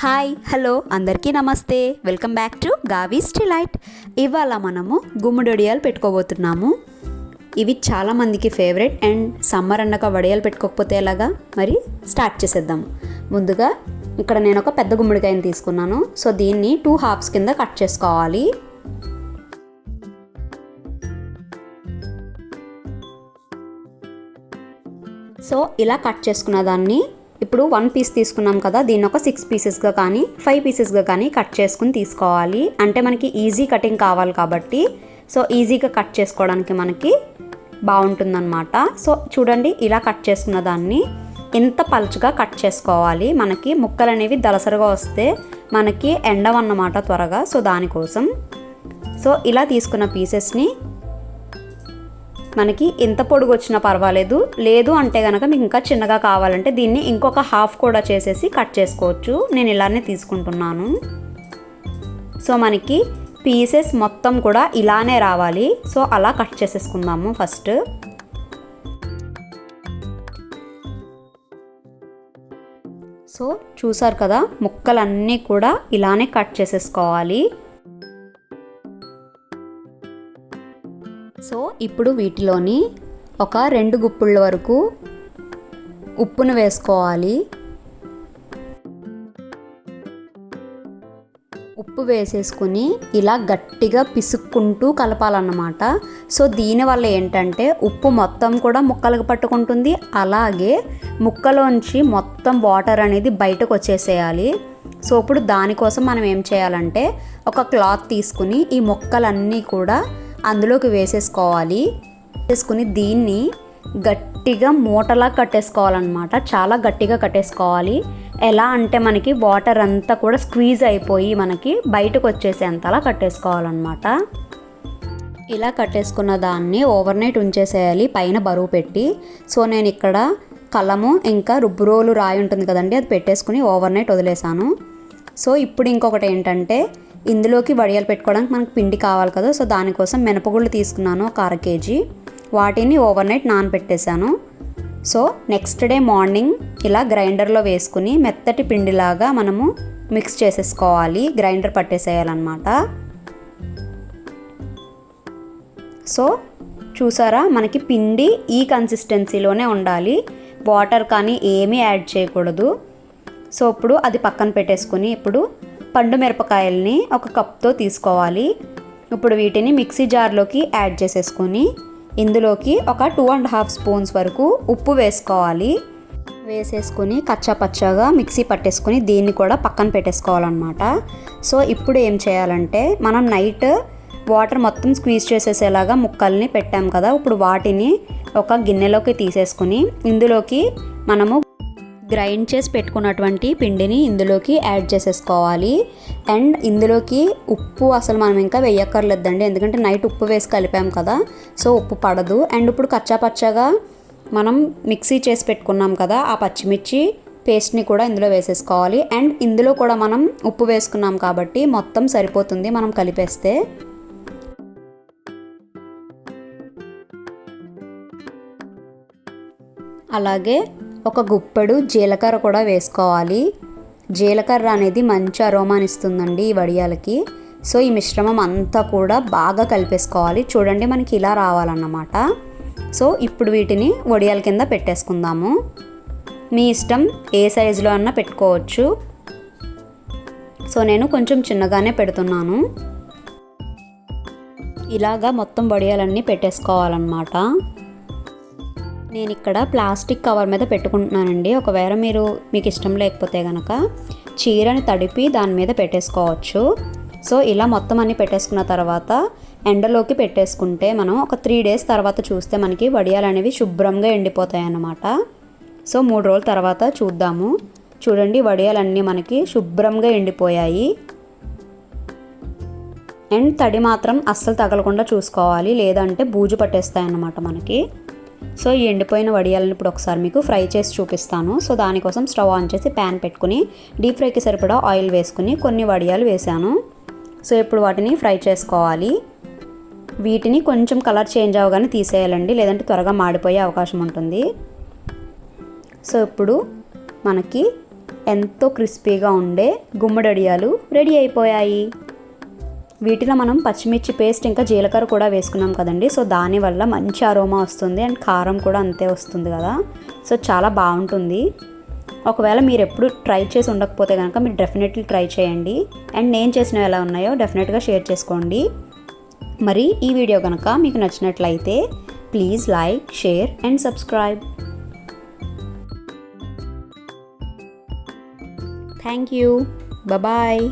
Hi hello అందరికీ నమస్తే. Welcome back to Gavi's delight. ఇవాళ మనము గుమ్మడి వడియాలు పెట్టుకోబోతున్నాము. ఇవి చాలామందికి ఫేవరెట్ అండ్ సమ్మర్ అన్నాక వడియాలు పెట్టుకోకపోతే ఎలాగా? మరి స్టార్ట్ చేసేద్దాం. ముందుగా ఇక్కడ నేను ఒక పెద్ద గుమ్మడికాయని తీసుకున్నాను. సో దీన్ని టూ హాఫ్స్ కింద కట్ చేసుకోవాలి. సో ఇలా కట్ చేసుకున్న దాన్ని ఇప్పుడు వన్ పీస్ తీసుకున్నాం కదా దీన్ని ఒక సిక్స్ పీసెస్గా కానీ ఫైవ్ పీసెస్గా కానీ కట్ చేసుకుని తీసుకోవాలి. అంటే మనకి ఈజీ కటింగ్ కావాలి కాబట్టి సో ఈజీగా కట్ చేసుకోవడానికి మనకి బాగుంటుందన్నమాట. సో చూడండి ఇలా కట్ చేసుకున్న దాన్ని ఎంత పలుచగా కట్ చేసుకోవాలి. మనకి ముక్కలు అనేవి దలసరిగా వస్తే మనకి ఎండవన్నమాట త్వరగా. సో దానికోసం. సో ఇలా తీసుకున్న పీసెస్ని మనకి ఎంత పొడుగు వచ్చినా పర్వాలేదు. లేదు అంటే కనుక మీకు ఇంకా చిన్నగా కావాలంటే దీన్ని ఇంకొక హాఫ్ కూడా చేసేసి కట్ చేసుకోవచ్చు. నేను ఇలానే తీసుకుంటున్నాను. సో మనకి పీసెస్ మొత్తం కూడా ఇలానే రావాలి. సో అలా కట్ చేసేసుకుందాము ఫస్ట్. సో చూసారు కదా ముక్కలన్నీ కూడా ఇలానే కట్ చేసేసుకోవాలి. సో ఇప్పుడు వీటిలోని ఒక రెండు గుప్పుళ్ళ వరకు ఉప్పును వేసుకోవాలి. ఉప్పు వేసేసుకుని ఇలా గట్టిగా పిసుక్కుంటూ కలపాలన్నమాట. సో దీనివల్ల ఏంటంటే ఉప్పు మొత్తం కూడా ముక్కలకు పట్టుకుంటుంది. అలాగే ముక్కలోంచి మొత్తం వాటర్ అనేది బయటకు వచ్చేసేయాలి. సో ఇప్పుడు దానికోసం మనం ఏం చేయాలంటే ఒక క్లాత్ తీసుకుని ఈ ముక్కలన్నీ కూడా అందులోకి వేసేసుకోవాలి. వేసుకుని దీన్ని గట్టిగా మూటలా కట్టేసుకోవాలన్నమాట. చాలా గట్టిగా కట్టేసుకోవాలి. ఎలా అంటే మనకి వాటర్ అంతా కూడా స్క్వీజ్ అయిపోయి మనకి బయటకు వచ్చేసేంతలా కట్టేసుకోవాలన్నమాట. ఇలా కట్టేసుకున్న దాన్ని ఓవర్ నైట్ ఉంచేసేయాలి పైన బరువు పెట్టి. సో నేను ఇక్కడ కలము ఇంకా రుబ్బురోలు రాయి ఉంటుంది కదండి అది పెట్టేసుకుని ఓవర్ నైట్ వదిలేసాను. సో ఇప్పుడు ఇంకొకటి ఏంటంటే ఇందులోకి వడియాలు పెట్టుకోవడానికి మనకు పిండి కావాలి కదా సో దానికోసం మినపగుళ్ళు తీసుకున్నాను ఒక అర కేజీ. వాటిని ఓవర్ నైట్ నానబెట్టేశాను. సో నెక్స్ట్ డే మార్నింగ్ ఇలా గ్రైండర్లో వేసుకుని మెత్తటి పిండిలాగా మనము మిక్స్ చేసేసుకోవాలి గ్రైండర్ పట్టేసేయాలన్నమాట. సో చూసారా మనకి పిండి ఈ కన్సిస్టెన్సీలోనే ఉండాలి. వాటర్ కానీ ఏమీ యాడ్ చేయకూడదు. సో ఇప్పుడు అది పక్కన పెట్టేసుకుని ఇప్పుడు పండు మిరపకాయల్ని ఒక కప్తో తీసుకోవాలి. ఇప్పుడు వీటిని మిక్సీ జార్లోకి యాడ్ చేసేసుకొని ఇందులోకి ఒక టూ అండ్ హాఫ్ స్పూన్స్ వరకు ఉప్పు వేసుకోవాలి. వేసేసుకొని కచ్చా పచ్చగా మిక్సీ పట్టేసుకొని దీన్ని కూడా పక్కన పెట్టేసుకోవాలన్నమాట. సో ఇప్పుడు ఏం చేయాలంటే మనం నైట్ వాటర్ మొత్తం స్క్వీజ్ చేసేసేలాగా ముక్కల్ని పెట్టాం కదా ఇప్పుడు వాటిని ఒక గిన్నెలోకి తీసేసుకుని ఇందులోకి మనము గ్రైండ్ చేసి పెట్టుకున్నటువంటి పిండిని ఇందులోకి యాడ్ చేసేసుకోవాలి. అండ్ ఇందులోకి ఉప్పు అసలు మనం ఇంకా వేయక్కర్లేదండి. ఎందుకంటే నైట్ ఉప్పు వేసి కలిపాం కదా సో ఉప్పు పడదు. అండ్ ఇప్పుడు కచ్చాపచ్చగా మనం మిక్సీ చేసి పెట్టుకున్నాం కదా ఆ పచ్చిమిర్చి పేస్ట్ని కూడా ఇందులో వేసేసుకోవాలి. అండ్ ఇందులో కూడా మనం ఉప్పు వేసుకున్నాం కాబట్టి మొత్తం సరిపోతుంది మనం కలిపేస్తే. అలాగే ఒక గుప్పెడు జీలకర్ర కూడా వేసుకోవాలి. జీలకర్ర అనేది మంచి అరోమానిస్తుందండి ఈ వడియాలకి. సో ఈ మిశ్రమం అంతా కూడా బాగా కలిపేసుకోవాలి. చూడండి మనకి ఇలా రావాలన్నమాట. సో ఇప్పుడు వీటిని వడియాల కింద పెట్టేసుకుందాము. మీ ఇష్టం ఏ సైజులో అన్నా పెట్టుకోవచ్చు. సో నేను కొంచెం చిన్నగానే పెడుతున్నాను. ఇలాగా మొత్తం వడియాలన్నీ పెట్టేసుకోవాలన్నమాట. నేను ఇక్కడ ప్లాస్టిక్ కవర్ మీద పెట్టుకుంటున్నానండి. ఒకవేళ మీరు మీకు ఇష్టం లేకపోతే కనుక చీరని తడిపి దాని మీద పెట్టేసుకోవచ్చు. సో ఇలా మొత్తం అన్ని పెట్టేసుకున్న తర్వాత ఎండలోకి పెట్టేసుకుంటే మనం ఒక త్రీ డేస్ తర్వాత చూస్తే మనకి వడియాలు అనేవి శుభ్రంగా ఎండిపోతాయి అన్నమాట సో మూడు రోజుల తర్వాత చూద్దాము. చూడండి వడియాలన్నీ మనకి శుభ్రంగా ఎండిపోయాయి. అండ్ తడి మాత్రం అస్సలు తగలకుండా చూసుకోవాలి. లేదంటే బూజు పట్టేస్తాయి అన్నమాట మనకి. సో ఈ ఎండిపోయిన వడియాలను ఇప్పుడు ఒకసారి మీకు ఫ్రై చేసి చూపిస్తాను. సో దానికోసం స్టవ్ ఆన్ చేసి ప్యాన్ పెట్టుకుని డీప్ ఫ్రైకి సరిపడా ఆయిల్ వేసుకుని కొన్ని వడియాలు వేశాను సో ఇప్పుడు వాటిని ఫ్రై చేసుకోవాలి. వీటిని కొంచెం కలర్ చేంజ్ అవ్వగానే తీసేయాలండి లేదంటే త్వరగా మాడిపోయే అవకాశం ఉంటుంది. సో ఇప్పుడు మనకి ఎంతో క్రిస్పీగా ఉండే గుమ్మడొడియాలు రెడీ అయిపోయాయి. వీటిలో మనం పచ్చిమిర్చి పేస్ట్ ఇంకా జీలకర్ర కూడా వేసుకున్నాం కదండి. సో దానివల్ల మంచి అరోమా వస్తుంది అండ్ కారం కూడా అంతే వస్తుంది కదా. సో చాలా బాగుంటుంది. ఒకవేళ మీరు ఎప్పుడు ట్రై చేసి ఉండకపోతే కనుక మీరు డెఫినెట్లీ ట్రై చేయండి. అండ్ నేను చేసినవి ఎలా ఉన్నాయో డెఫినెట్గా షేర్ చేసుకోండి. మరి ఈ వీడియో కనుక మీకు నచ్చినట్లయితే please like share and subscribe thank you bye